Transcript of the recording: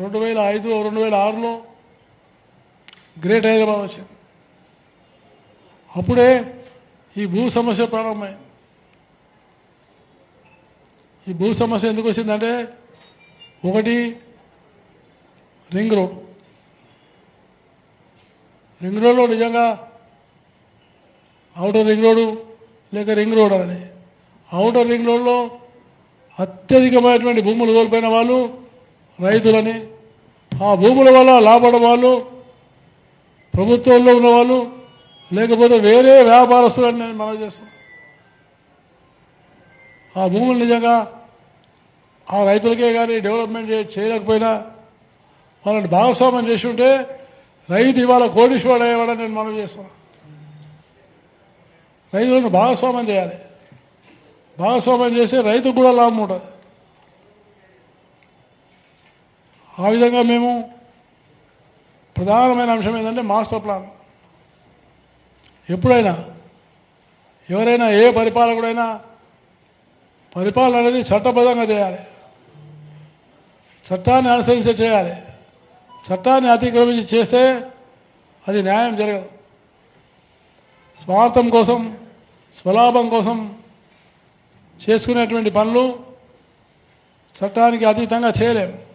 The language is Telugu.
రెండు వేల ఐదు రెండు వేల ఆరులో గ్రేట్ హైదరాబాద్ వచ్చింది. అప్పుడే ఈ భూ సమస్య ప్రారంభమైంది. ఈ భూ సమస్య ఎందుకు వచ్చిందంటే ఒకటి రింగ్ రోడ్. రింగ్ రోడ్లో నిజంగా అవుటర్ రింగ్ రోడ్డు లేక రింగ్ రోడ్ అని అవుటర్ రింగ్ రోడ్లో అత్యధికమైనటువంటి భూములు కోల్పోయిన వాళ్ళు రైతులని ఆ భూముల వల్ల లాభపడే వాళ్ళు ప్రభుత్వంలో ఉన్న వాళ్ళు లేకపోతే వేరే వ్యాపారస్తులని నేను మనం చేస్తాను. ఆ భూములు నిజంగా ఆ రైతులకే కానీ డెవలప్మెంట్ చేయలేకపోయినా వాళ్ళని భాగస్వామ్యం చేసి ఉంటే రైతు ఇవాళ కోటీశ్వరుడు అయ్యేవాడని నేను మనం చేస్తాను. రైతులను భాగస్వామ్యం చేయాలి. భాగస్వామ్యం చేస్తే రైతుకు కూడా లాభం ఉంటుంది. ఆ విధంగా మేము ప్రధానమైన అంశం ఏంటంటే మాస్టర్ ప్లాన్. ఎప్పుడైనా ఎవరైనా ఏ పరిపాలకుడైనా పరిపాలన అనేది చట్టబద్ధంగా చేయాలి. చట్టాన్ని అనుసరించి చేయాలి. చట్టాన్ని అతిక్రమించి చేస్తే అది న్యాయం జరగదు. స్వార్థం కోసం స్వలాభం కోసం చేసుకునేటువంటి పనులు చట్టానికి అతీతంగా చేయలేము.